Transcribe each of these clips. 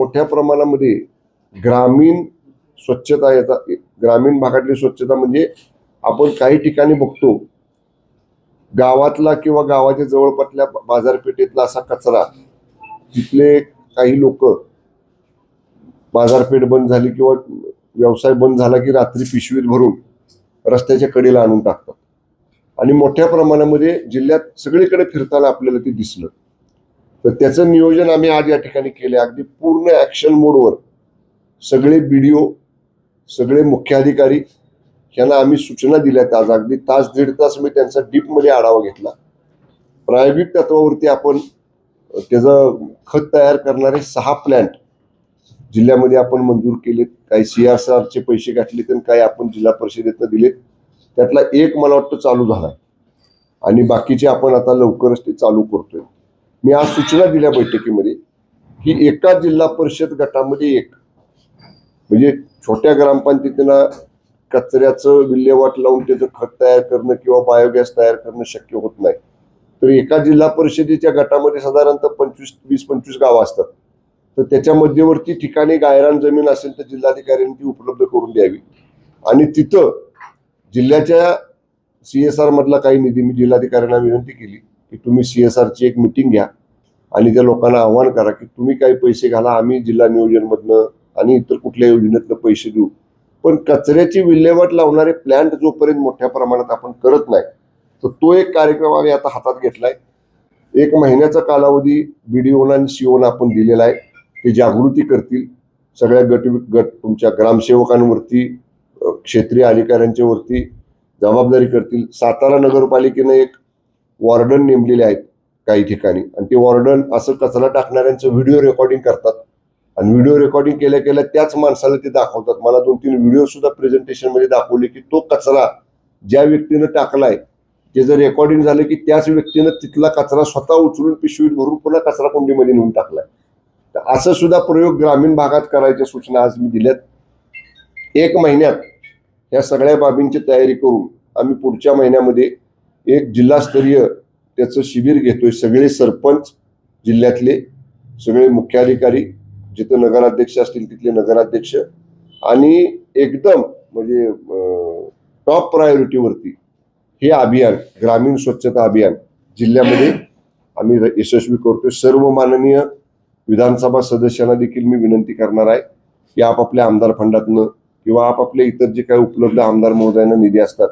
मोठ्या प्रमाणामध्ये ग्रामीण स्वच्छता याचा ग्रामीण भागातली स्वच्छता म्हणजे आपण काही ठिकाणी बघतो गावातला किंवा गावाच्या जवळपासल्या बाजारपेठेतला असा कचरा तिथले काही लोक बाजारपेठ बंद झाली किंवा व्यवसाय बंद झाला की रात्री पिशवीत भरून रस्त्याच्या कडेला आणून टाकतात. आणि मोठ्या प्रमाणामध्ये जिल्ह्यात सगळीकडे फिरताना आपल्याला ते दिसलं. तर त्याचं नियोजन आम्ही आज या ठिकाणी केले अगदी पूर्ण ऍक्शन मोडवर सगळे बी डी ओ सगळे मुख्याधिकारी यांना आम्ही सूचना दिल्यात आज. अगदी तास दीड तास मी त्यांचा डीपमध्ये आढावा घेतला. प्रायोगिक तत्वावरती आपण त्याचं खत तयार करणारे सहा प्लॅन्ट जिल्ह्यामध्ये आपण मंजूर केलेत. काही सी आर आरचे पैसे घातले तर काही आपण जिल्हा परिषदेतनं दिलेत. त्यातला एक मला वाटतं चालू झाला आणि बाकीचे आपण आता लवकरच ते चालू करतोय. मी आज सूचना दिल्या बैठकीमध्ये की एका जिल्हा परिषद गटामध्ये एक म्हणजे छोट्या ग्रामपंचायतींना कचऱ्याचं विल्हेवाट लावून त्याचं खत तयार करणं किंवा बायोगॅस तयार करणं शक्य होत नाही. तर एका जिल्हा परिषदेच्या गटामध्ये साधारणतः पंचवीस वीस पंचवीस गावं असतात. तर त्याच्या मध्यवर्ती ठिकाणी गायरान जमीन असेल तर जिल्हाधिकाऱ्यांनी ती उपलब्ध करून द्यावी. आणि तिथं जिल्ह्याच्या सी एस आरमधला काही निधी मी जिल्हाधिकाऱ्यांना विनंती केली की तुम्ही सी एस आरची एक मिटिंग घ्या. आणि त्या लोकांना आव्हान करा की तुम्ही काही पैसे घाला आम्ही जिल्हा नियोजनमधनं आणि इतर कुठल्या योजनेतनं पैसे देऊ. पण कचऱ्याची विल्हेवाट लावणारे प्लॅन्ट जोपर्यंत मोठ्या प्रमाणात आपण करत नाही तर तो एक कार्यक्रम आम्ही आता हातात घेतलाय. एक महिन्याचा कालावधी वी डी ओना आणि सीओना आपण दिलेला आहे. ते जागृती करतील. सगळ्या गट गट तुमच्या ग्रामसेवकांवरती क्षेत्रीय अधिकाऱ्यांच्यावरती जबाबदारी करतील. सातारा नगरपालिकेनं एक वॉर्डन नेमलेले आहेत. काही ठिकाणी. आणि ते वॉर्डन असं कचरा टाकणाऱ्यांचं व्हिडिओ रेकॉर्डिंग करतात. आणि व्हिडिओ रेकॉर्डिंग केल्या केल्या त्याच माणसाला ते दाखवतात. मला दोन तीन व्हिडिओ सुद्धा प्रेझेंटेशनमध्ये दाखवले की तो कचरा ज्या व्यक्तीनं टाकलाय ते जर रेकॉर्डिंग झालं की त्याच व्यक्तीनं तिथला कचरा स्वतः उचलून पिशवीत भरून पुन्हा कचरा कुंडीमध्ये नेऊन टाकलाय. तर असं सुद्धा प्रयोग ग्रामीण भागात करायच्या सूचना आज मी दिल्यात. एक महिन्यात या सगळ्या बाबींची तयारी करून आम्ही पुढच्या महिन्यामध्ये एक जिल्हास्तरीय त्याचं शिबिर घेतोय सगळे सरपंच जिल्ह्यातले सगळे मुख्याधिकारी जिथं नगराध्यक्ष असतील तिथले नगराध्यक्ष आणि एकदम म्हणजे टॉप प्रायोरिटीवरती हे अभियान ग्रामीण स्वच्छता अभियान जिल्ह्यामध्ये आम्ही यशस्वी करतोय. सर्व माननीय विधानसभा सदस्यांना देखील मी विनंती करणार आहे की आपापल्या आमदार फंडातनं किंवा आपापल्या इतर जे काही उपलब्ध आमदार महोदयांना निधी असतात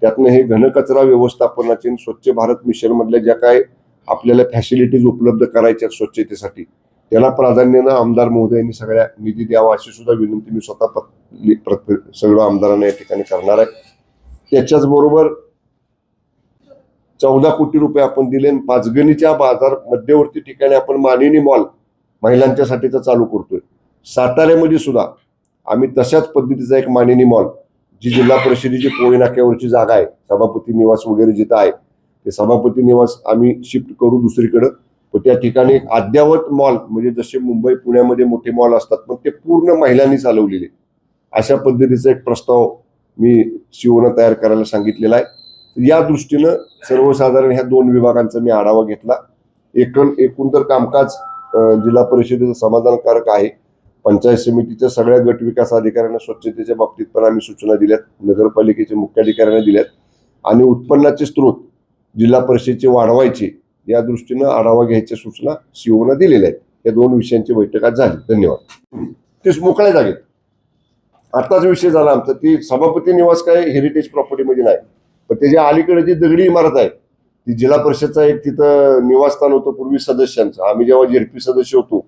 त्यातनं हे घनकचरा व्यवस्थापनाचे आणि स्वच्छ भारत मिशन मधल्या ज्या काय आपल्याला फॅसिलिटीज उपलब्ध करायच्या स्वच्छतेसाठी त्याला प्राधान्यानं आमदार महोदयांनी सगळ्या निधी द्यावा अशी सुद्धा विनंती मी स्वतः प्रत- सगळं आमदारांना या ठिकाणी करणार आहे. त्याच्याच बरोबर चौदा कोटी रुपये आपण दिले पाचगणीच्या बाजार मध्यवर्ती ठिकाणी आपण मानिनी मॉल महिलांच्यासाठीचा चालू करतोय. साताऱ्यामध्ये सुद्धा आम्ही तशाच पद्धतीचा एक मानिनी मॉल जी जिल्हा परिषदेची पोळी नाक्यावरची जागा आहे सभापती निवास वगैरे जिथं आहे ते सभापती निवास आम्ही शिफ्ट करू दुसरीकडं. पण त्या ठिकाणी एक अद्यावत मॉल म्हणजे जसे मुंबई पुण्यामध्ये मोठे मॉल असतात पण ते पूर्ण महिलांनी चालवलेले. अशा पद्धतीचा एक प्रस्ताव मी शिवनं तयार करायला सांगितलेला आहे. या दृष्टीनं सर्वसाधारण ह्या दोन विभागांचा मी आढावा घेतला. एकूण एकूण तर कामकाज जिल्हा परिषदेचं समाधानकारक आहे. पंचायत समितीच्या सगळ्या गट विकास अधिकाऱ्यांना स्वच्छतेच्या बाबतीत पण आम्ही सूचना दिल्यात नगरपालिकेच्या मुख्याधिकाऱ्यांना दिल्यात. आणि उत्पन्नाचे स्रोत जिल्हा परिषदेचे वाढवायचे या दृष्टीनं आढावा घ्यायच्या सूचना सीओना दिलेल्या आहेत. या दोन विषयांची बैठक आज झाली. धन्यवाद. तेच मोकळ्या जागेत. आताच विषय झाला आमचा. ती सभापती निवास काय? हेरिटेज प्रॉपर्टीमध्ये नाही. पण त्याच्या अलीकडे जी दगडी इमारत आहे ती जिल्हा परिषदचा एक तिथं निवासस्थान होतं पूर्वी सदस्यांचं. आम्ही जेव्हा जेडपी सदस्य होतो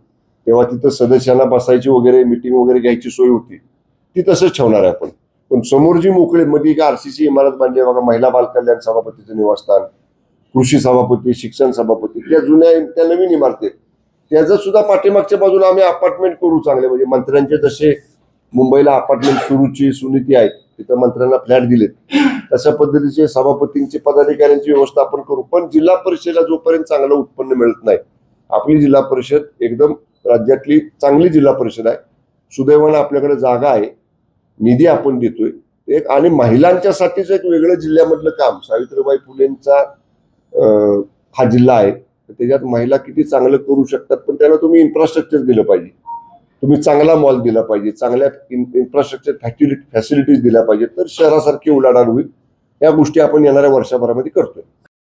तेव्हा तिथं सदस्यांना बसायची वगैरे मिटिंग वगैरे घ्यायची सोय होती. ती तसंच ठेवणार आहे आपण. पण समोर जी मोकळी मध्ये का आरसीसी इमारत बांधली बघा महिला बालकल्याण सभापतीचं निवासस्थान कृषी सभापती शिक्षण सभापती त्या जुन्या त्या नवीन इमारती त्याचा सुद्धा पाठीमागच्या बाजूला आम्ही अपार्टमेंट करू चांगले म्हणजे मंत्र्यांचे जसे मुंबईला अपार्टमेंट सुरूची सुनीती आहेत तिथं मंत्र्यांना फ्लॅट दिलेत. तशा पद्धतीचे सभापतींचे पदाधिकाऱ्यांची व्यवस्था आपण करू. पण जिल्हा परिषदेला जोपर्यंत चांगलं उत्पन्न मिळत नाही आपली जिल्हा परिषद एकदम राज्यातली चांगली जिल्हा परिषद आहे. सुदैवानं आपल्याकडे जागा आहे. निधी आपण देतोय. एक आणि महिलांच्यासाठीच एक वेगळं जिल्ह्यामधलं काम. सावित्रीबाई फुलेंचा हा जिल्हा आहे. तर त्याच्यात महिला किती चांगलं करू शकतात पण त्याला तुम्ही इन्फ्रास्ट्रक्चर दिलं पाहिजे. तुम्ही चांगला मॉल दिला पाहिजे. चांगल्या इन्फ्रास्ट्रक्चर फॅसिलिटी फॅसिलिटीज दिल्या पाहिजेत. तर शहरासारखी उलाढाल होईल. या गोष्टी आपण येणाऱ्या वर्षभरामध्ये करतोय.